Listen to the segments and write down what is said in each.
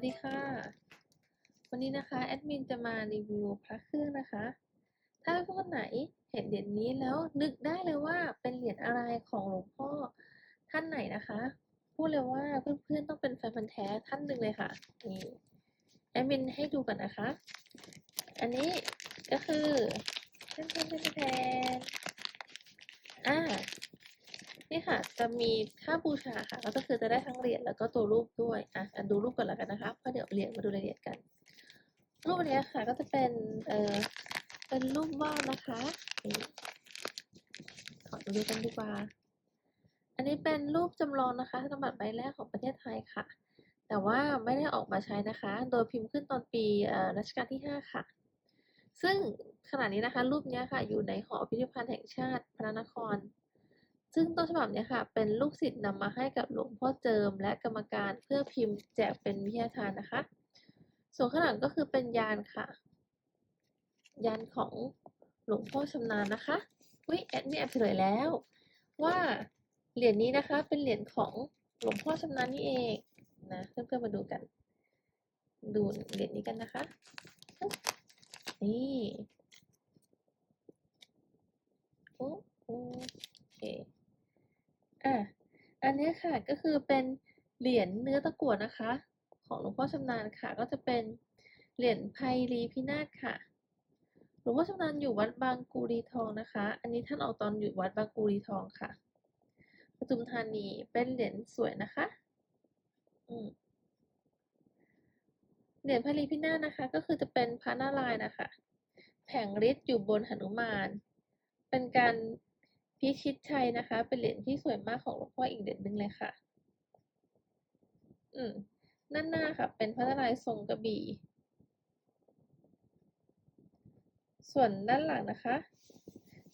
วัสดีค่ะ วันนี้นะคะแอดมินจะมารีวิวพระเครื่องนะคะ ถ้าคนไหนเห็นเหรียญนี้แล้วนึกได้เลยว่าเป็นเหรียญอะไรของหลวงพ่อท่านไหนนะคะ พูดเลยว่าเพื่อนๆต้องเป็นแฟนพันธ์แท้ท่านหนึ่งเลยค่ะนี่แอดมินให้ดูกันนะคะ อันนี้ก็คือแทนแทนแทนแทนอ่า นี่ค่ะจะมีค่าบูชาค่ะก็คือจะได้ทั้งเหรียญแล้วก็ตัวรูปด้วยอะอะดูรูปก่อนล้วกันนะคะเพราะเดี๋ยวเหรียญมาดูรายละเอียดกัน รูปอันนี้ค่ะก็จะเป็นเออเป็นรูปว่าวนะคะขอดูดูกันดีกว่า อันนี้เป็นรูปจำลองนะคะธนบัตรใบแรกของประเทศไทยค่ะ แต่ว่าไม่ได้ออกมาใช้นะคะ โดยพิมพ์ขึ้นตอนปีรัชกาลที่ 5 ค่ะ ซึ่งขณะนี้นะคะ รูปนี้ค่ะอยู่ในหอพิพิธภัณฑ์แห่งชาติพระนคร ซึ่งต้นฉบับนี้ค่ะ เป็นลูกศิษย์นำมาให้กับหลวงพ่อเจิม และกรรมการเพื่อพิมพ์แจกเป็นวิทยาทานนะคะ ส่วนข้างหลังก็คือเป็นยานค่ะ ยานของหลวงพ่อชำนาญนะคะอุ้ยแอดมินแอบเฉลยแล้ว ว่าเหรียญนี้นะคะ เป็นเหรียญของหลวงพ่อชำนาญนี่เองนะเพื่อนๆมาดูกัน ดูเหรียญนี้กันนะคะ นี่โอ้โอเค อะอันนี้ค่ะก็คือเป็นเหรียญเนื้อตะกั่วนะคะ ของหลวงพ่อชำนาญค่ะ ก็จะเป็นเหรียญไพรีพินาศค่ะ หลวงพ่อชำนาญอยู่วัดบางกูรีทองนะคะ อันนี้ท่านออกตอนอยู่วัดบางกูรีทองค่ะปทุมธานีเป็นเหรียญสวยนะคะอืมเหรียญพรีพินาศนะคะ ก็คือจะเป็นพระนารายณ์นะคะ แผงฤทธิ์อยู่บนหนุมาน เป็นการ พิชิตชัยนะคะ เป็นเหรียญที่สวยมากของหลวงพ่ออีกเหรียญหนึ่งเลยค่ะ อืมด้านหน้าค่ะ เป็นพระนารายณ์ทรงกระบี่ ส่วนด้านหลังนะคะ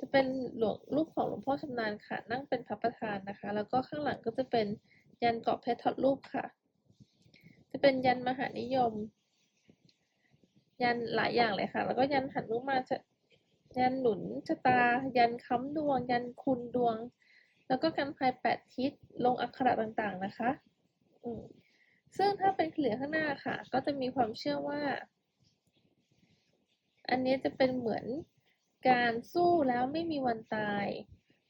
จะเป็นหลวงรูปของหลวงพ่อชำนาญค่ะ นั่งเป็นพระประธานนะคะ แล้วก็ข้างหลังก็จะเป็นยันเกาะเพชรถอดรูปค่ะ จะเป็นยันมหานิยม ยันหลายอย่างเลยค่ะ แล้วก็ยันหันุมาจะ ยันหนุนชะตา ยันค้ำดวง ยันคุณดวง แล้วก็กันภัยแปดทิศลงอักขระต่างๆนะคะ อืมซึ่งถ้าเป็นเหรียญข้างหน้าค่ะ ก็จะมีความเชื่อว่า อันนี้จะเป็นเหมือนการสู้แล้วไม่มีวันตาย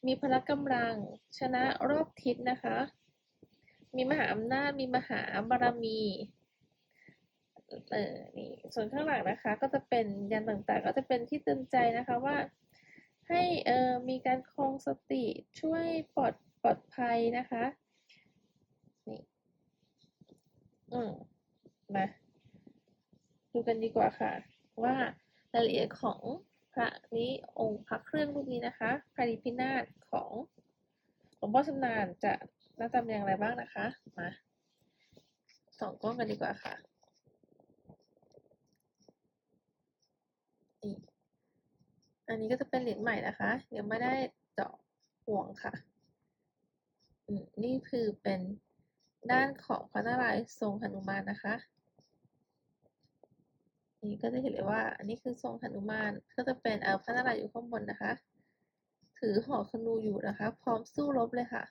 มีพละกำลัง ชนะรอบทิศนะคะ มีมหาอำนาจ มีมหาบารมี เออนี่ส่วนข้างหลังนะคะ ก็จะเป็นยันต่างๆ ก็จะเป็นที่เตือนใจนะคะว่า ให้เอ่อมีการคงสติช่วยปลอดปลอดภัยนะคะนี่อืมมาดูกันดีกว่าค่ะ ว่ารายละเอียดของพระนี้องค์พระเครื่องรูปนี้นะคะพาริพินาศของหลวงพ่อชำนาญจะหน้าตาเป็นอย่างไรบ้างนะคะมาส่องกล้องกันดีกว่าค่ะ นี่อันนี้ก็จะเป็นเหรียญใหม่นะคะยังไม่ได้เจาะห่วงค่ะ นี่คือเป็นด้านของพระนารายณ์ทรงหนุมานนะคะนี่ก็จะเห็นเลยว่า อันนี้คือทรงหนุมานก็จะเป็นเอ่อพระนารายณ์อยู่ข้างบนนะคะ ถือหอกธนูอยู่นะคะ พร้อมสู้รบเลยค่ะ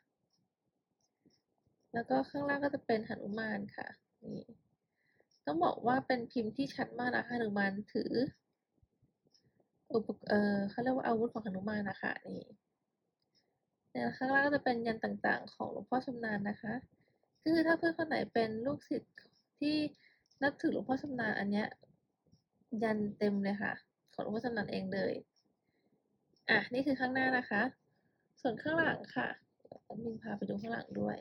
แล้วก็ข้างล่างก็จะเป็นหนุมานค่ะนี่ต้องบอกว่าเป็นพิมพ์ที่ชัดมากนะคะหนุมานถือ อุปกเอ่อเขาเรียกว่าอาวุธของหนุมานนะคะนี่เนี่ยข้างล่างก็จะเป็นยันต่างๆ ของหลวงพ่อชำนาญนะคะ คือถ้าเพื่อนคนไหนเป็นลูกศิษย์ที่นับถือหลวงพ่อชำนาญอันเนี้ยยันเต็มเลยค่ะ ของหลวงพ่อชำนาญเองเลยอะนี่คือข้างหน้านะคะ ส่วนข้างหลังค่ะมินพาไปดูข้างหลังด้วย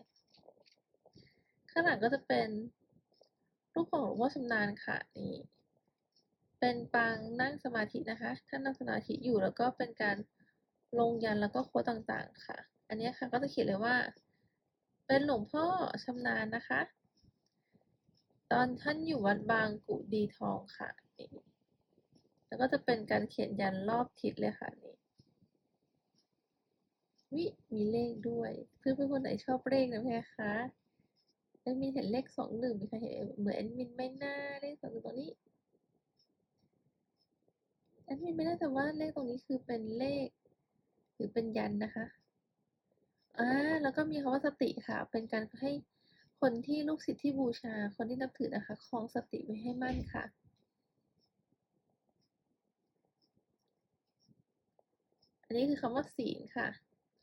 ข้างหลังก็จะเป็นรูปของหลวงพ่อชำนาญค่ะนี่ เป็นปางนั่งสมาธินะคะท่านนั่งสมาธิอยู่แล้วก็เป็นการลงยันแล้วก็โค้ดต่างๆค่ะ อันนี้ค่ะก็จะเขียนเลยว่า เป็นหลวงพ่อชำนาญนะคะ ตอนท่านอยู่วัดบางกุดีทองค่ะนี่แล้วก็จะเป็นการเขียนยันรอบทิศเลยค่ะนี่วิมีเลขด้วย เพื่อนเพื่อนคนไหนชอบเลขนะแม่คะแอดมินเห็นเลขสองหนึ่งมีใครเห็นเหมือนแอดมินไม่น่าเลขสองหนึ่งตรงนี้ แอดมินไม่แน่ใจว่าเลขตรงนี้คือเป็นเลข หรือเป็นยันนะคะอ่าแล้วก็มีคำว่าสติค่ะ เป็นการให้คนที่ลูกศิษย์ที่บูชา คนที่นับถือนะคะครองสติไว้ให้มั่นค่ะอันนี้คือคำว่าศีลค่ะ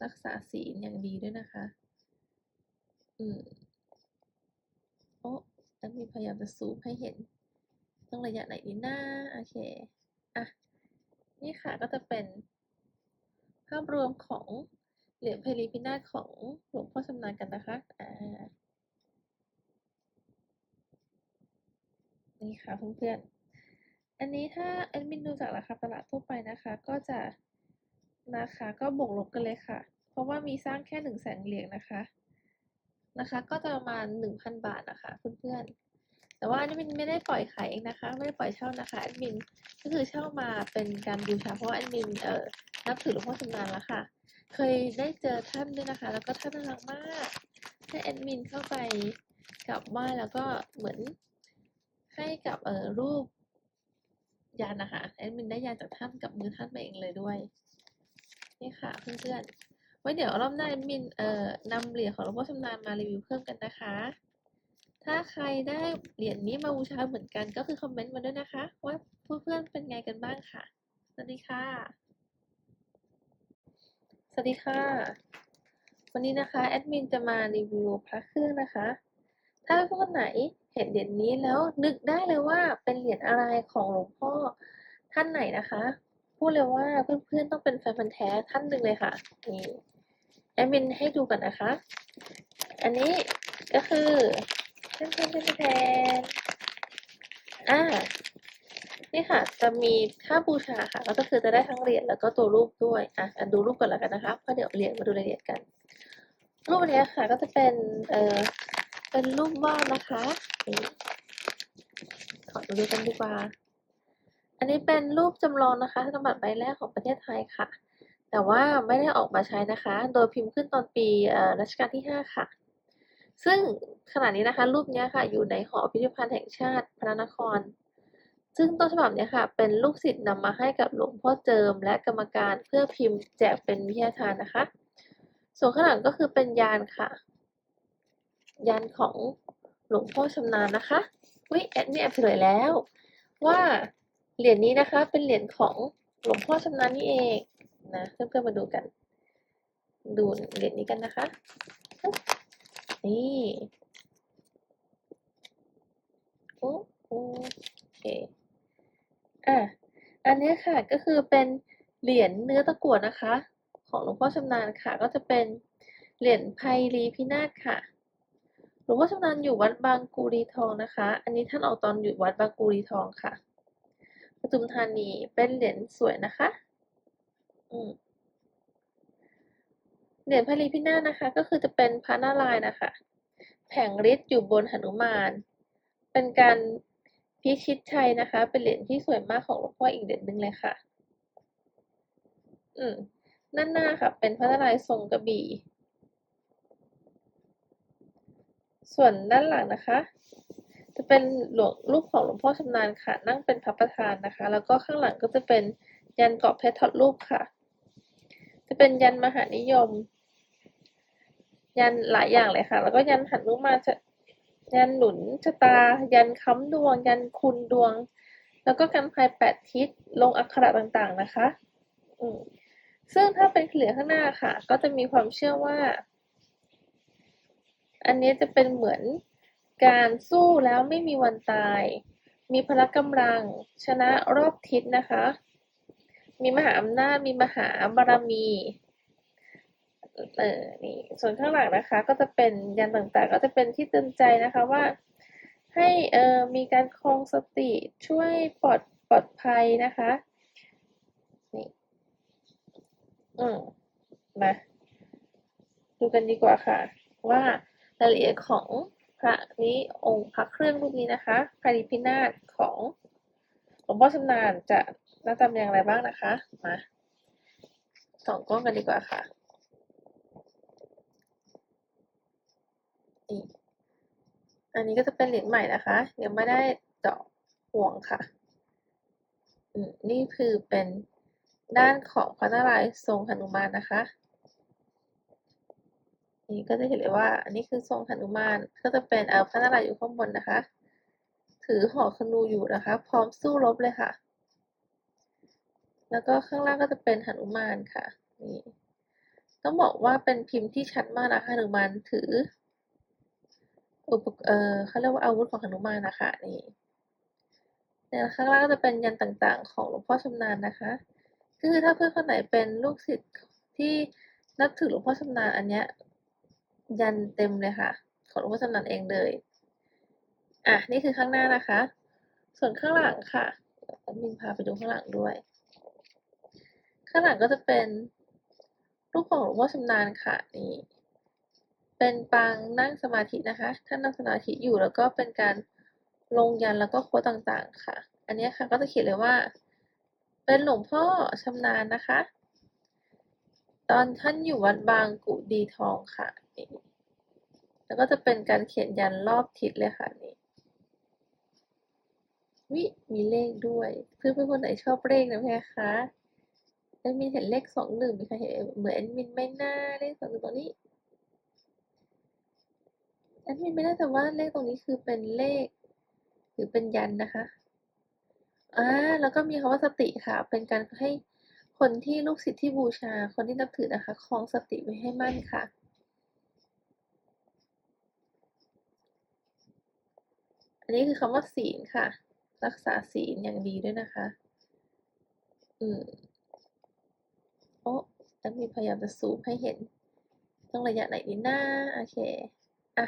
รักษาศีลอย่างดีด้วยนะคะ อืมโอ้แอดมินพยายามจะซูมให้เห็น ต้องระยะไหนดีนะโอเค อะ นี่ค่ะก็จะเป็นภาพรวมของเหรียญไพลีพินาศของหลวงพ่อชำนาญกันนะคะอ่านี่ค่ะเพื่อนๆ อันนี้ถ้าแอดมินดูจากราคาตลาดทั่วไปนะคะ ก็จะราคาก็บวกลบกันเลยค่ะ เพราะว่ามีสร้างแค่หนึ่งแสนเหรียญนะคะนะคะก็จะประมาณหนึ่งพันบาทนะคะเพื่อนๆ แต่ว่าแอันนี้มินไม่ได้ปล่อยขายเองนะคะ ไม่ได้ปล่อยเช่านะคะแอดมินก็คือเช่ามาเป็นการบูชาเพราะว่าแอดมินเอ่อนับถือหลวงพ่อชำนาญแล้วค่ะ เคยได้เจอท่านด้วยนะคะ แล้วก็ท่านน่ารักมากให้แอดมินเข้าไปกราบไหว้แล้วก็เหมือนให้กับเอ่อรูปยันนะคะแอดมินได้ยันจากท่านกับมือท่านมาเองเลยด้วย นี่ค่ะเพื่อนๆไว้เดี๋ยวรอบหน้าแอดมินเอ่อนำเหรียญของหลวงพ่อชำนาญมารีวิวเพิ่มกันนะคะ ถ้าใครได้เหรียญนี้มาบูชาเหมือนกันก็คือคอมเมนต์มาด้วยนะคะ ว่าเพื่อนๆเป็นไงกันบ้างค่ะ สวัสดีค่ะ สวัสดีค่ะ วันนี้นะคะแอดมินจะมารีวิวพระเครื่องนะคะ ถ้าเพื่อนๆไหนเห็นเหรียญนี้แล้วนึกได้เลยว่าเป็นเหรียญอะไรของหลวงพ่อท่านไหนนะคะ พูดเลยว่าเพื่อนๆต้องเป็นแฟนพันธ์แท้ท่านหนึ่งเลยค่ะนี่แอดมินให้ดูกันนะคะ อันนี้ก็คือ นแทนแทนแทนอ่า นี่ค่ะ จะมีค่าบูชาค่ะก็คือจะได้ทั้งเหรียญแล้วก็ตัวรูปด้วย อะอะดูรูปก่อนแล้วกันนะคะเพราะเดี๋ยวเหรียญมาดูรายละเอียดกัน รูปอันนี้ค่ะ ก็จะเป็น เอ่อ เป็นรูปวาดนะคะ ขอดูกันดีกว่า อันนี้เป็นรูปจำลองนะคะธนบัตรใบแรกของประเทศไทยค่ะแต่ว่าไม่ได้ออกมาใช้นะคะ โดยพิมพ์ขึ้นตอนปีรัชกาลที่ 5 ค่ะ ซึ่งขณะนี้นะคะรูปนี้ค่ะอยู่ในหอพิพิธภัณฑ์แห่งชาติพระนคร ซึ่งต้นฉบับนี้ค่ะเป็นลูกศิษย์นำมาให้กับหลวงพ่อเจิมและกรรมการเพื่อพิมพ์แจกเป็นวิทยาทานนะคะ ส่วนข้างหลังก็คือเป็นยานค่ะ ยานของหลวงพ่อชำนาญนะคะวิแอดมินแอบเฉลยแล้ว ว่าเหรียญนี้นะคะเป็นเหรียญของหลวงพ่อชำนาญนี่เองนะเพื่อนๆมาดูกัน ดูเหรียญนี้กันนะคะ นี่โอ้โอเคอะอันนี้ค่ะก็คือเป็นเหรียญเนื้อตะกั่วนะคะ ของหลวงพ่อชำนาญค่ะ ก็จะเป็นเหรียญไพลีพินาศค่ะหลวงพ่อชำนาญอยู่วัดบางกูรีทองนะคะ อันนี้ท่านออกตอนอยู่วัดบางกูรีทองค่ะปทุมธานีเป็นเหรียญสวยนะคะ อืม เหรียญไพลีพินาศนะคะ ก็คือจะเป็นพระนารายณ์นะคะ แผงฤทธิ์อยู่บนหนุมาน เป็นการพิชิตชัยนะคะ เป็นเหรียญที่สวยมากของหลวงพ่ออีกเหรียญหนึ่งเลยค่ะ อืมด้านหน้าค่ะ เป็นพระนารายณ์ทรงกระบี่ ส่วนด้านหลังนะคะ จะเป็นหลวงรูปของหลวงพ่อชำนาญค่ะ นั่งเป็นพระประธานนะคะ แล้วก็ข้างหลังก็จะเป็นยันเกาะเพชรถอดรูปค่ะ จะเป็นยันมหานิยม ยันหลายอย่างเลยค่ะ แล้วก็ยันหันุมาจะยันหนุนชะตา ยันค้ำดวง ยันคุณดวง แล้วก็กันภัยแปดทิศลงอักขระต่างๆนะคะ อืมซึ่งถ้าเป็นเหรียญข้างหน้าค่ะ ก็จะมีความเชื่อว่า อันนี้จะเป็นเหมือนการสู้แล้วไม่มีวันตาย มีพละกำลังชนะรอบทิศนะคะ มีมหาอำนาจ มีมหาบารมี เออ นี่ ส่วนข้างหลังนะคะ ก็จะเป็นยันต่างๆ ก็จะเป็นที่เตือนใจนะคะว่า ให้เออมีการครองสติช่วยปลอดปลอดภัยนะคะ นี่ อืมมาดูกันดีกว่าค่ะ ว่ารายละเอียดของพระนี้องค์พระเครื่องรูปนี้นะคะพาริพินาศของหลวงพ่อชำนาญจะ หน้าตาเนอย่างไรบ้างนะคะ มาส่องกล้องกันดีกว่าค่ะ นี่ อันนี้ก็จะเป็นเหรียญใหม่นะคะยังไม่ได้เจาะห่วงค่ะอืนี่คือเป็นด้านของพระนารายณ์ทรงหนุมานนะคะ นี่ก็จะเห็นเลยว่า อันนี้คือทรงหนุมานก็จะเป็นเอ่อพระนารายณ์อยู่ข้างบนนะคะ ถือหอกธนูอยู่นะคะ พร้อมสู้รบเลยค่ะ แล้วก็ข้างล่างก็จะเป็นหนุมานค่ะนี่ต้องบอกว่าเป็นพิมพ์ที่ชัดมากนะคะหนุมานถืออุปกเออเขาเรียกว่าอาวุธของหนุมานนะคะนี่เนี่ยข้างล่างก็จะเป็นยันต่างๆ ของหลวงพ่อชำนาญนะคะ คือถ้าเพื่อนคนไหนเป็นลูกศิษย์ที่นับถือหลวงพ่อชำนาญอันเนี้ยยันเต็มเลยค่ะ ของหลวงพ่อชำนาญเองเลยอะนี่คือข้างหน้านะคะ ส่วนข้างหลังค่ะมินพาไปดูข้างหลังด้วย ข้างหลังก็จะเป็นรูปของหลวงพ่อชำนาญค่ะนี่เป็นปางนั่งสมาธินะคะท่านนั่งสมาธิอยู่แล้วก็เป็นการลงยันแล้วก็โค้ดต่างๆค่ะ อันนี้ค่ะก็จะเขียนเลยว่า เป็นหลวงพ่อชำนาญนะคะ ตอนท่านอยู่วัดบางกุดีทองค่ะนี่แล้วก็จะเป็นการเขียนยันรอบทิศเลยค่ะนี่วิมีเลขด้วย เพื่อนๆคนไหนชอบเลขนะพี่คะ แอดมินเห็นเลขสองหนึ่งมีใครเห็นเหมือนแอดมินไม่น่าเลขสองหนึ่งตรงนี้แอดมินไม่แน่ใจว่าเลขตรงนี้คือเป็นเลข หรือเป็นยันนะคะอ่าแล้วก็มีคำว่าสติค่ะ เป็นการให้คนที่ลูกศิษย์ที่บูชา คนที่นับถือนะคะคลองสติไว้ให้มั่นค่ะอันนี้คือคำว่าศีลค่ะ รักษาศีลอย่างดีด้วยนะคะ อืม โอ้แอดมินพยายามจะซูมให้เห็น ต้องระยะไหนดีนะโอเค อะ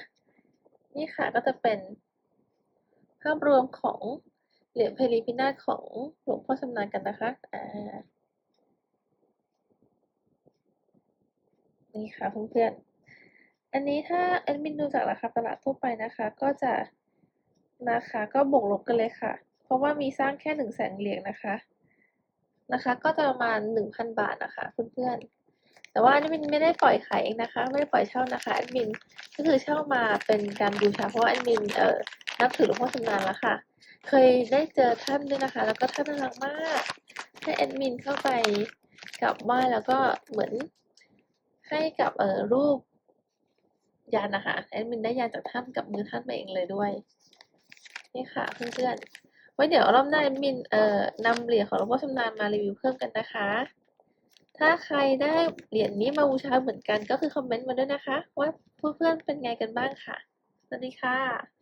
นี่ค่ะก็จะเป็น ภาพรวมของเหรียญเพลีพินาศของหลวงพ่อชำนาญกันนะคะ อ่า นี่ค่ะเพื่อนๆ อันนี้ถ้าแอดมินดูจากราคาตลาดทั่วไปนะคะ ก็จะราคาก็บวกลบกันเลยค่ะ เพราะว่ามีสร้างแค่หนึ่งแสนเหรียญนะคะ นะคะ ก็จะประมาณหนึ่งพันบาทนะคะเพื่อนๆ แต่ว่าแอดมินไม่ได้ปล่อยขายเองนะคะ ไม่ได้ปล่อยเช่านะคะแอดมินก็คือเช่ามาเป็นการบูชาเพราะว่าแอดมินเอ่อนับถือหลวงพ่อชำนาญแล้วค่ะ เคยได้เจอท่านด้วยนะคะ แล้วก็ท่านน่ารักมากให้แอดมินเข้าไปกลับไหว้แล้วก็เหมือนให้กับเอ่อรูปยันนะคะแอดมินได้ยันจากท่านกับมือท่านมาเองเลยด้วย นี่ค่ะเพื่อนๆ ไว้เดี๋ยวรอบหน้ามินเอ่อนำเหรียญของหลวงพ่อชำนาญมารีวิวเพิ่มกันนะคะ ถ้าใครได้เหรียญนี้มาบูชาเหมือนกันก็คือคอมเมนต์มาด้วยนะคะ ว่าเพื่อนๆเป็นไงกันบ้างค่ะ สวัสดีค่ะ